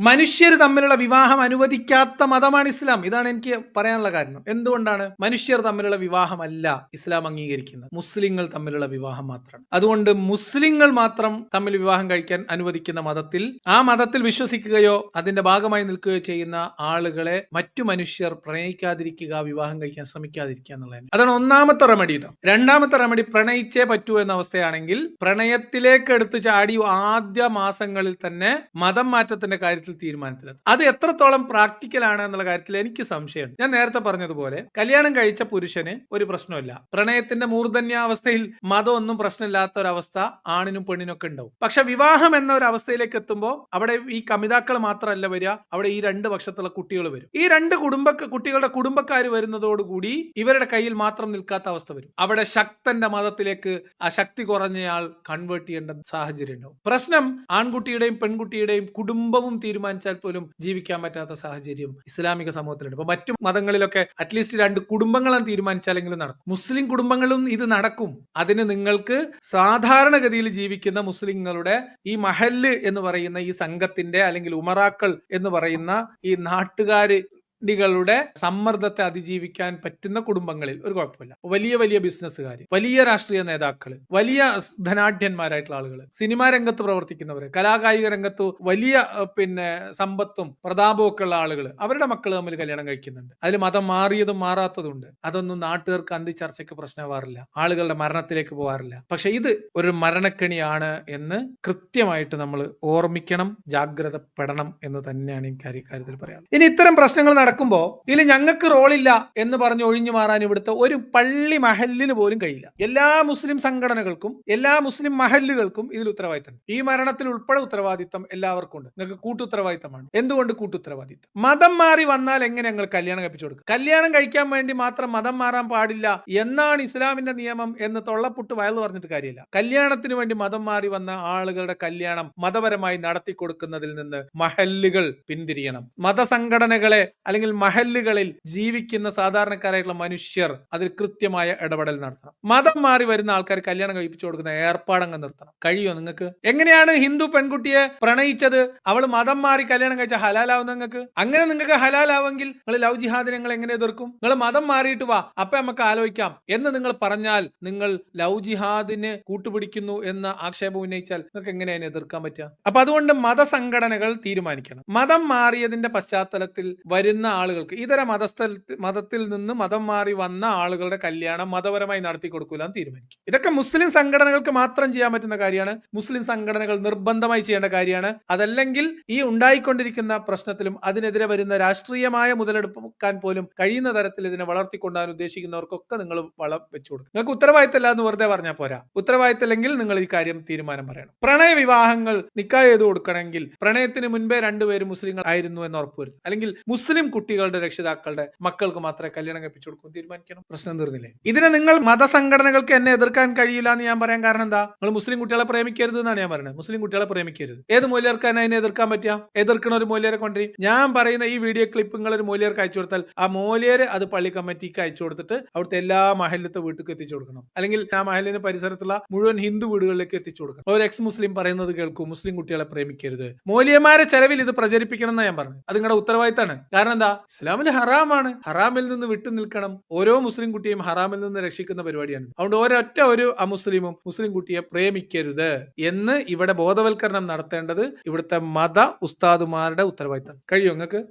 മനുഷ്യർ തമ്മിലുള്ള വിവാഹം അനുവദിക്കാത്ത മതമാണ് ഇസ്ലാം. ഇതാണ് എനിക്ക് പറയാനുള്ള കാരണം. എന്തുകൊണ്ടാണ് മനുഷ്യർ തമ്മിലുള്ള വിവാഹമല്ല ഇസ്ലാം അംഗീകരിക്കുന്നത്? മുസ്ലിങ്ങൾ തമ്മിലുള്ള വിവാഹം മാത്രമാണ്. അതുകൊണ്ട് മുസ്ലിങ്ങൾ മാത്രം തമ്മിൽ വിവാഹം കഴിക്കാൻ അനുവദിക്കുന്ന മതത്തിൽ ആ മതത്തിൽ വിശ്വസിക്കുകയോ അതിന്റെ ഭാഗമായി നിൽക്കുകയോ ചെയ്യുന്ന ആളുകളെ മറ്റു മനുഷ്യർ പ്രണയിക്കാതിരിക്കുക വിവാഹം കഴിക്കാൻ ശ്രമിക്കാതിരിക്കുക എന്നുള്ളതാണ്. അതാണ് ഒന്നാമത്തെ റെമഡി രണ്ടാമത്തെ റെമഡി പ്രണയിച്ചേ പറ്റൂ എന്ന അവസ്ഥയാണെങ്കിൽ പ്രണയത്തിലേക്ക് എടുത്ത് ചാടി ആദ്യ മാസങ്ങളിൽ തന്നെ മതം മാറ്റത്തിന്റെ കാര്യത്തിൽ തീരുമാനത്തിലെത്തും. അത് എത്രത്തോളം പ്രാക്ടിക്കൽ ആണ് എന്നുള്ള കാര്യത്തിൽ എനിക്ക് സംശയമുണ്ട്. ഞാൻ നേരത്തെ പറഞ്ഞതുപോലെ കല്യാണം കഴിച്ച പുരുഷന് ഒരു പ്രശ്നമില്ല. പ്രണയത്തിന്റെ മൂർധന്യാവസ്ഥയിൽ മതം ഒന്നും പ്രശ്നമില്ലാത്ത ഒരവസ്ഥ ആണിനും പെണ്ണിനും ഒക്കെ ഉണ്ടാവും. പക്ഷെ വിവാഹം എന്ന ഒരു അവസ്ഥയിലേക്ക് എത്തുമ്പോൾ അവിടെ ഈ കമിതാക്കൾ മാത്രമല്ല വരിക അവിടെ ഈ രണ്ട് പക്ഷത്തുള്ള കുട്ടികൾ വരും. ഈ രണ്ട് കുടുംബ കുട്ടികളുടെ കുടുംബക്കാർ വരുന്നതോടുകൂടി ഇവരുടെ കയ്യിൽ മാത്രം നിൽക്കാത്ത അവസ്ഥ വരും. അവിടെ ശക്തന്റെ മതത്തിലേക്ക് ആ ശക്തി കുറഞ്ഞയാൾ കൺവേർട്ട് ചെയ്യേണ്ട സാഹചര്യം ഉണ്ടാവും. പ്രശ്നം ആൺകുട്ടിയുടെയും പെൺകുട്ടിയുടെയും കുടുംബവും തീരുമാനിച്ചാൽ പോലും ജീവിക്കാൻ പറ്റാത്ത സാഹചര്യം ഇസ്ലാമിക സമൂഹത്തിലുണ്ട്. ഇപ്പൊ മറ്റു മതങ്ങളിലൊക്കെ അറ്റ്ലീസ്റ്റ് രണ്ട് കുടുംബങ്ങളും തീരുമാനിച്ചാലെങ്കിലും നടക്കും. മുസ്ലിം കുടുംബങ്ങളും ഇത് നടക്കും. അതിന് നിങ്ങൾക്ക് സാധാരണഗതിയിൽ ജീവിക്കുന്ന മുസ്ലിങ്ങളുടെ ഈ മഹല്ല് എന്ന് പറയുന്ന ഈ സംഘത്തിന്റെ അല്ലെങ്കിൽ ഉമറാക്കൾ എന്ന് പറയുന്ന ഈ നാട്ടുകാര് ികളുടെ സമ്മർദ്ദത്തെ അതിജീവിക്കാൻ പറ്റുന്ന കുടുംബങ്ങളിൽ ഒരു കുഴപ്പമില്ല. വലിയ വലിയ ബിസിനസ്സുകാർ വലിയ രാഷ്ട്രീയ നേതാക്കൾ വലിയ ധനാഢ്യന്മാരായിട്ടുള്ള ആളുകൾ സിനിമാ രംഗത്ത് പ്രവർത്തിക്കുന്നവർ കലാകായിക രംഗത്ത് വലിയ പിന്നെ സമ്പത്തും പ്രതാപവും ഒക്കെ ഉള്ള ആളുകൾ അവരുടെ മക്കൾ തമ്മിൽ കല്യാണം കഴിക്കുന്നുണ്ട്. അതിൽ മതം മാറിയതും മാറാത്തതും ഉണ്ട് അതൊന്നും നാട്ടുകാർക്ക് അന്തി ചർച്ചയ്ക്ക് പ്രശ്നമാവാറില്ല. ആളുകളുടെ മരണത്തിലേക്ക് പോകാറില്ല പക്ഷെ ഇത് ഒരു മരണക്കെണിയാണ് എന്ന് കൃത്യമായിട്ട് നമ്മൾ ഓർമ്മിക്കണം ജാഗ്രതപ്പെടണം എന്ന് തന്നെയാണ് എനിക്ക് കാര്യ- കാര്യത്തിൽ പറയാൻ ഇനി ഇത്തരം പ്രശ്നങ്ങൾ നടക്കുമ്പോൾ ഇതിൽ ഞങ്ങൾക്ക് റോളില്ല എന്ന് പറഞ്ഞ് ഒഴിഞ്ഞു മാറാൻ ഇവിടുത്തെ ഒരു പള്ളി മഹലിന് പോലും കഴിയില്ല. എല്ലാ മുസ്ലിം സംഘടനകൾക്കും എല്ലാ മുസ്ലിം മഹല്ലുകൾക്കും ഇതിൽ ഉത്തരവാദിത്തം ഈ മരണത്തിൽ ഉൾപ്പെടെ ഉത്തരവാദിത്തം എല്ലാവർക്കും ഉണ്ട്. നിങ്ങൾക്ക് കൂട്ടുത്തരവാദിത്തമാണ്. എന്തുകൊണ്ട് കൂട്ടുത്തരവാദിത്തം? മതം മാറി വന്നാൽ എങ്ങനെ ഞങ്ങൾ കല്യാണം കഴിപ്പിച്ചു കൊടുക്കും? കല്യാണം കഴിക്കാൻ വേണ്ടി മാത്രം മതം മാറാൻ പാടില്ല എന്നാണ് ഇസ്ലാമിന്റെ നിയമം എന്ന് തൊള്ളപ്പുട്ട് വയൽ പറഞ്ഞിട്ട് കാര്യമില്ല. കല്യാണത്തിന് വേണ്ടി മതം മാറി വന്ന ആളുകളുടെ കല്യാണം മതപരമായി നടത്തി കൊടുക്കുന്നതിൽ നിന്ന് മഹല്ലുകൾ പിന്തിരിയണം. മതസംഘടനകളെ അല്ലെങ്കിൽ മഹല്ലുകളിൽ ജീവിക്കുന്ന സാധാരണക്കാരായിട്ടുള്ള മനുഷ്യർ അതിൽ കൃത്യമായ ഇടപെടൽ നടത്തണം. മതം മാറി വരുന്ന ആൾക്കാർ കല്യാണം കഴിപ്പിച്ചു കൊടുക്കുന്ന ഏർപ്പാടങ്ങൾ നിർത്തണം. കഴിയോ നിങ്ങൾക്ക്? എങ്ങനെയാണ് ഹിന്ദു പെൺകുട്ടിയെ പ്രണയിച്ചത്? അവൾ മതം മാറി കല്യാണം കഴിച്ച ഹലാലാവും നിങ്ങൾക്ക്? അങ്ങനെ നിങ്ങൾക്ക് ഹലാലാവെങ്കിൽ നിങ്ങൾ ലവ് ജിഹാദിനെ നിങ്ങൾ എങ്ങനെ എതിർക്കും? നിങ്ങൾ മതം മാറിയിട്ട് വാ അപ്പൊ നമുക്ക് ആലോചിക്കാം എന്ന് നിങ്ങൾ പറഞ്ഞാൽ നിങ്ങൾ ലവ് ജിഹാദിന് കൂട്ടുപിടിക്കുന്നു എന്ന ആക്ഷേപം ഉന്നയിച്ചാൽ നിങ്ങൾക്ക് എങ്ങനെ അതിനെ എതിർക്കാൻ പറ്റുക? അപ്പൊ അതുകൊണ്ട് മതസംഘടനകൾ തീരുമാനിക്കണം. മതം മാറിയതിന്റെ പശ്ചാത്തലത്തിൽ വരുന്ന ആളുകൾക്ക് ഇതര മതസ്ഥ മതത്തിൽ നിന്ന് മതം മാറി വന്ന ആളുകളുടെ കല്യാണം മതപരമായി നടത്തി കൊടുക്കൂല എന്ന് തീരുമാനിക്കും. ഇതൊക്കെ മുസ്ലിം സംഘടനകൾക്ക് മാത്രം ചെയ്യാൻ പറ്റുന്ന കാര്യമാണ്. മുസ്ലിം സംഘടനകൾ നിർബന്ധമായി ചെയ്യേണ്ട കാര്യമാണ്. അതല്ലെങ്കിൽ ഈ ഉണ്ടായിക്കൊണ്ടിരിക്കുന്ന പ്രശ്നത്തിലും അതിനെതിരെ വരുന്ന രാഷ്ട്രീയമായ മുതലെടുക്കാൻ പോലും കഴിയുന്ന തരത്തിൽ ഇതിനെ വളർത്തിക്കൊണ്ടാൻ ഉദ്ദേശിക്കുന്നവർക്കൊക്കെ നിങ്ങൾ വളം വെച്ചു കൊടുക്കും നിങ്ങൾക്ക് ഉത്തരവാദിത്തമില്ല എന്ന് വെറുതെ പറഞ്ഞാൽ പോരാ. ഉത്തരവാദിത്തമില്ലെങ്കിൽ നിങ്ങൾ ഈ കാര്യം തീരുമാനം പറയണം. പ്രണയ വിവാഹങ്ങൾ നിക്കാ ചെയ്ത് കൊടുക്കണമെങ്കിൽ പ്രണയത്തിന് മുൻപേ രണ്ടുപേരും മുസ്ലിങ്ങൾ ആയിരുന്നു എന്ന് ഉറപ്പുവരുത്തും അല്ലെങ്കിൽ മുസ്ലിം കുട്ടികളുടെ രക്ഷിതാക്കളുടെ മക്കൾക്ക് മാത്രമേ കല്യാണം കഴിപ്പിച്ചു കൊടുക്കും തീരുമാനിക്കണം. പ്രശ്നം തീർന്നില്ലേ? ഇതിനെ നിങ്ങൾ മതസംഘടനകൾക്ക് എന്നെ എതിർക്കാൻ കഴിയില്ല എന്ന് ഞാൻ പറയാൻ കാരണം എന്താ? നിങ്ങൾ മുസ്ലിം കുട്ടികളെ പ്രേമിക്കരുത് എന്നാണ് ഞാൻ പറയുന്നത്. മുസ്ലിം കുട്ടികളെ പ്രേമിക്കരുത്. ഏത് മൂല്യർക്കാണ് അതിനെ എതിർക്കാൻ പറ്റുക? എതിർക്കണ ഒരു മൂല്യരെ കൊണ്ടുവരും. ഞാൻ പറയുന്ന ഈ വീഡിയോ ക്ലിപ്പ് നിങ്ങൾ ഒരു മൂല്യർക്ക് അയച്ചു കൊടുത്താൽ ആ മൂല്യര് അത് പള്ളി കമ്മിറ്റിക്ക് അയച്ചു കൊടുത്തിട്ട് അവിടുത്തെ എല്ലാ മഹലിലത്തെ വീട്ടിലേക്ക് എത്തിച്ചു കൊടുക്കണം. അല്ലെങ്കിൽ ആ മഹലിന് പരിസരത്തുള്ള മുഴുവൻ ഹിന്ദു വീടുകളിലേക്ക് എത്തിച്ചു കൊടുക്കണം. ഒരു എക്സ് മുസ്ലിം പറയുന്നത് കേൾക്കും. മുസ്ലിം കുട്ടികളെ പ്രേമിക്കരുത്. മൂല്യമാരെ ചെലവിൽ ഇത് പ്രചരിപ്പിക്കണം എന്നാ ഞാൻ പറഞ്ഞത്. അത് നിങ്ങളുടെ ഉത്തരവാദിത്തമാണ്. കാരണം എന്താ? ഇസ്ലാമിൽ ഹറാമാണ്. ഹറാമിൽ നിന്ന് വിട്ടു നിൽക്കണം. ഓരോ മുസ്ലിം കുട്ടിയും ഹറാമിൽ നിന്ന് രക്ഷിക്കുന്ന പരിപാടിയാണ്. അതുകൊണ്ട് ഒരൊറ്റ ഒരു അമുസ്ലിമും മുസ്ലിം കുട്ടിയെ പ്രേമിക്കരുത് എന്ന് ഇവിടെ ബോധവൽക്കരണം നടത്തേണ്ടത് ഇവിടുത്തെ മത ഉസ്താദുമാരുടെ ഉത്തരവാദിത്തം. കഴിയും നിങ്ങൾക്ക്?